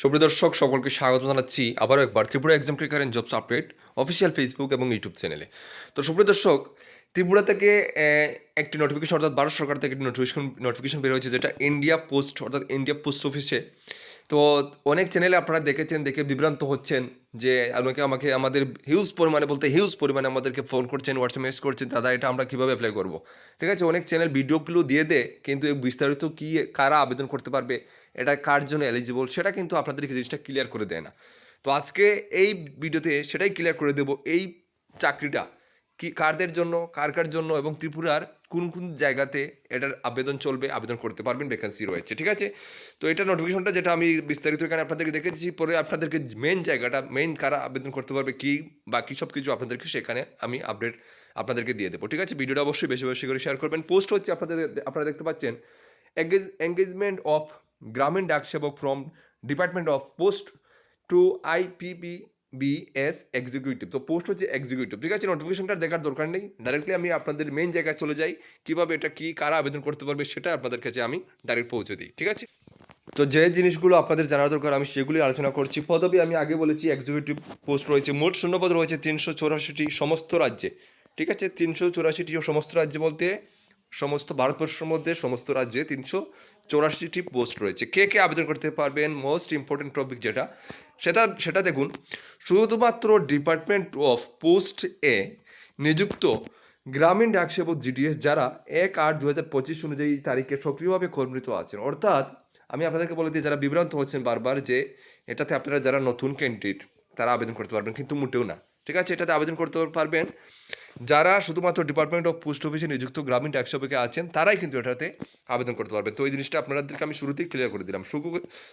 সুপ্রিয় দর্শক, সকলকে স্বাগত জানাচ্ছি। আবারও একবার Tripura exam career and jobs update official Facebook এবং ইউটিউব চ্যানেলে তো সুপ্রিয় দর্শক, ত্রিপুরা থেকে একটি নোটিফিকেশন অর্থাৎ ভারত সরকার থেকে একটি নোটিফিকেশন নোটিফিকেশন বের হয়েছে, যেটা ইন্ডিয়া পোস্ট অর্থাৎ ইন্ডিয়া পোস্ট অফিসে তো অনেক চ্যানেলে আপনারা দেখেছেন, দেখে বিভ্রান্ত হচ্ছেন যে অনেকে আমাকে, আমাদের হিউজ পরিমাণে বলতে হিউজ পরিমাণে আমাদেরকে ফোন করছেন হোয়াটসঅ্যাপ মেসেজ করছেন, দাদা, এটা আমরা কীভাবে অ্যাপ্লাই করব? ঠিক আছে? অনেক চ্যানেল ভিডিওগুলো দিয়ে দেয় কিন্তু এই বিস্তারিত কী, কারা আবেদন করতে পারবে, এটা কার জন্য এলিজিবল সেটা কিন্তু আপনাদেরকে জিনিসটা ক্লিয়ার করে দেয় না। তো আজকে এই ভিডিওতে সেটাই ক্লিয়ার করে দেব, এই চাকরিটা। কি, কারদের জন্য, কার কার জন্য এবং ত্রিপুরার কোন কোন জায়গাতে এটার আবেদন চলবে, আবেদন করতে পারবেন ভ্যাকেন্সি রয়েছে, ঠিক আছে? তো এটা নোটিফিকেশনটা যেটা আমি বিস্তারিত এখানে আপনাদেরকে দেখেছি, পরে আপনাদেরকে মেন জায়গাটা মেন কারা আবেদন করতে পারবে, কি বাকি সব কিছু আপনাদেরকে সেখানে আমি আপডেট আপনাদেরকে দিয়ে দেবো, ঠিক আছে? ভিডিওটা অবশ্যই বেশি বেশি করে শেয়ার করবেন। পোস্ট হচ্ছে আপনাদের, আপনারা দেখতে পাচ্ছেন engage engagement of Gramin Dak Sevak from department of post to IPP BS executive. তো পোস্ট হচ্ছে এক্সিকিউটিভ। ঠিক আছে নোটিফিকেশনটা দেখার দরকার নেই। ডাইরেক্টলি আমি আপনাদের মেন জায়গায় চলে যাই, কীভাবে এটা কি, কারা আবেদন করতে পারবে সেটা আপনাদের কাছে আমি ডাইরেক্ট পৌঁছে দিই, ঠিক আছে? তো যে জিনিসগুলো আপনাদের জানার দরকার, আমি সেগুলি আলোচনা করছি। পদবি আমি আগে বলেছি এক্সিকিউটিভ পোস্ট রয়েছে। মোট শূন্যপদ রয়েছে তিনশো চৌরাশিটি সমস্ত রাজ্যে, ঠিক আছে? তিনশো চৌরাশিটি সমস্ত রাজ্যে বলতে সমস্ত ভারতবর্ষের মধ্যে সমস্ত রাজ্যে তিনশো চৌরাশিটি পোস্ট রয়েছে। কে কে আবেদন করতে পারবেন? মোস্ট ইম্পর্টেন্ট টপিক যেটা, সেটা সেটা দেখুন। শুধুমাত্র ডিপার্টমেন্ট অফ পোস্ট এ নিযুক্ত গ্রামীণ ডাকসেবক জিডিএস যারা এক আট দু হাজার পঁচিশ অনুযায়ী তারিখে সক্রিয়ভাবে কর্মরত আছেন। অর্থাৎ, আমি আপনাদেরকে বলে দিই, যারা বিভ্রান্ত হচ্ছেন বারবার যে এটাতে আপনারা যারা নতুন ক্যান্ডিডেট তারা আবেদন করতে পারবেন, কিন্তু মোটেও না। ঠিক আছে, এটাতে আবেদন করতে পারবেন। যারা শুধুমাত্র ডিপার্টমেন্ট অফ পোস্ট অফিসে নিযুক্ত গ্রামীণ ডাকসেবকে আছেন, তারাই কিন্তু এটাতে আবেদন করতে পারবেন। তো এই জিনিসটা আপনাদেরকে আমি শুরুতেই ক্লিয়ার করে দিলাম।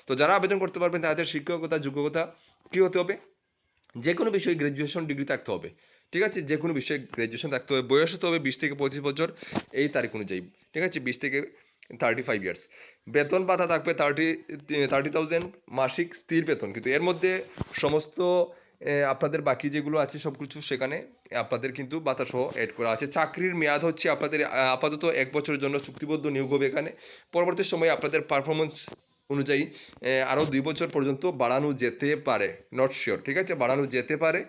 তো যারা আবেদন করতে পারবেন, তাদের শিক্ষকতা, যোগ্যতা কী হতে হবে? যে কোনো বিষয়ে গ্র্যাজুয়েশন ডিগ্রি থাকতে হবে। ঠিক আছে যে কোনো বিষয়ে গ্র্যাজুয়েশন থাকতে হবে। বয়স হতে হবে বিশ থেকে পঁচিশ বছর, এই তারিখ অনুযায়ী। ঠিক আছে, বিশ থেকে থার্টি ফাইভ ইয়ার্স বেতন ভাতা থাকবে থার্টি থার্টি থাউজেন্ড মাসিক স্থির বেতন। কিন্তু এর মধ্যে সমস্ত আপনাদের বাকি যেগুলো আছে সব কিছু সেখানে আপনাদের কিন্তু বাতাসহ অ্যাড করা আছে। চাকরির মেয়াদ হচ্ছে আপনাদের আপাতত এক বছরের জন্য চুক্তিবদ্ধ নিয়োগ হবে এখানে। পরবর্তী সময়ে আপনাদের পারফরমেন্স অনুযায়ী আরও দুই বছর পর্যন্ত বাড়ানো যেতে পারে। নট শিওর ঠিক আছে? বাড়ানো যেতে পারে।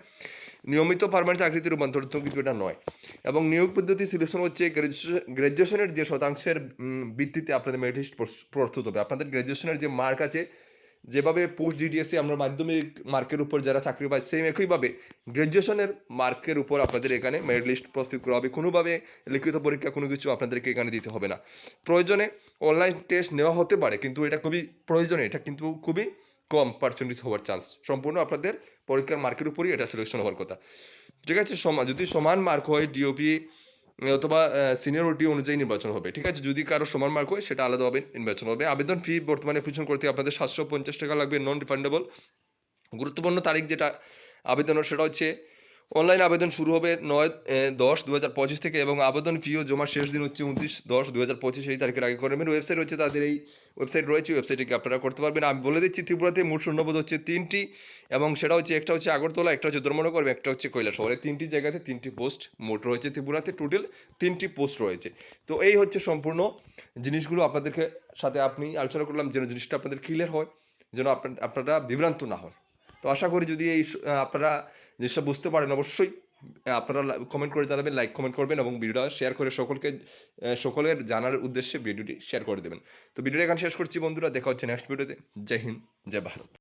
নিয়মিত পারমানেন্ট চাকরিতে রূপান্তরিত কিন্তু এটা নয়। এবং নিয়োগ পদ্ধতি সিলেকশন হচ্ছে গ্র্যাজুয়েশন গ্র্যাজুয়েশনের যে শতাংশের ভিত্তিতে আপনাদের মেরিট লিস্ট প্রস্তুত হবে। আপনাদের গ্র্যাজুয়েশনের যে মার্ক আছে যেভাবে পোস্ট ডিডিএসে আমরা মাধ্যমিক মার্কের উপর যারা চাকরি পায় সেম একইভাবে গ্র্যাজুয়েশনের মার্কের উপর আপনাদের এখানে মেরিট লিস্ট প্রস্তুত করা হবে। কোনোভাবে লিখিত পরীক্ষা কোনো কিছু আপনাদেরকে এখানে দিতে হবে না। প্রয়োজনে অনলাইন টেস্ট নেওয়া হতে পারে, কিন্তু এটা খুবই প্রয়োজনে এটা কিন্তু খুবই কম পার্সেন্টেজ হওয়ার চান্স সম্পূর্ণ আপনাদের পরীক্ষার মার্কের উপরই এটা সিলেকশন হওয়ার কথা। ঠিক আছে সমান যদি সমান মার্ক হয় ডিওপি অথবা সিনিয়রিটি অনুযায়ী নির্বাচন হবে। ঠিক আছে? যদি কারও সমান মার্ক হয়, সেটা আলাদাভাবে নির্বাচন হবে। আবেদন ফি বর্তমানে পিছন করতে আপনাদের সাতশো পঞ্চাশ টাকা লাগবে নন রিফান্ডেবল গুরুত্বপূর্ণ তারিখ যেটা আবেদনের সেটা হচ্ছে অনলাইন আবেদন শুরু হবে নয় দশ দু হাজার পঁচিশ থেকে এবং আবেদন ফিও জমা শেষ দিন হচ্ছে উনত্রিশ, দশ দু হাজার পঁচিশ এই তারিখের আগে করবেন ওয়েবসাইট হচ্ছে তাদের এই ওয়েবসাইট রয়েছে ওয়েবসাইটে আপনারা করতে পারবেন। আমি বলে দিচ্ছি, ত্রিপুরাতে মোট শূন্যপদ হচ্ছে তিনটি এবং সেটা হচ্ছে একটা হচ্ছে আগরতলা, একটা হচ্ছে ধর্মনগর, একটা হচ্ছে এই তিনটি জায়গাতে তিনটি পোস্ট মোট রয়েছে ত্রিপুরাতে। টোটাল তিনটি পোস্ট রয়েছে। তো এই হচ্ছে সম্পূর্ণ জিনিসগুলো আপনাদেরকে সাথে আপনি আলোচনা করলাম, যেন জিনিসটা আপনাদের ক্লিয়ার হয়, যেন আপনার আপনারা বিভ্রান্ত না হন। তো আশা করি যদি এই আপনারা জিনিসটা বুঝতে পারেন অবশ্যই আপনারা কমেন্ট করে জানাবেন লাইক কমেন্ট করবেন এবং ভিডিওটা শেয়ার করে সকলকে সকলের জানার উদ্দেশ্যে ভিডিওটি শেয়ার করে দেবেন। তো ভিডিওটা এখানে শেষ করছি বন্ধুরা, দেখা হচ্ছে নেক্সট ভিডিওতে জয় হিন্দ, জয় ভারত।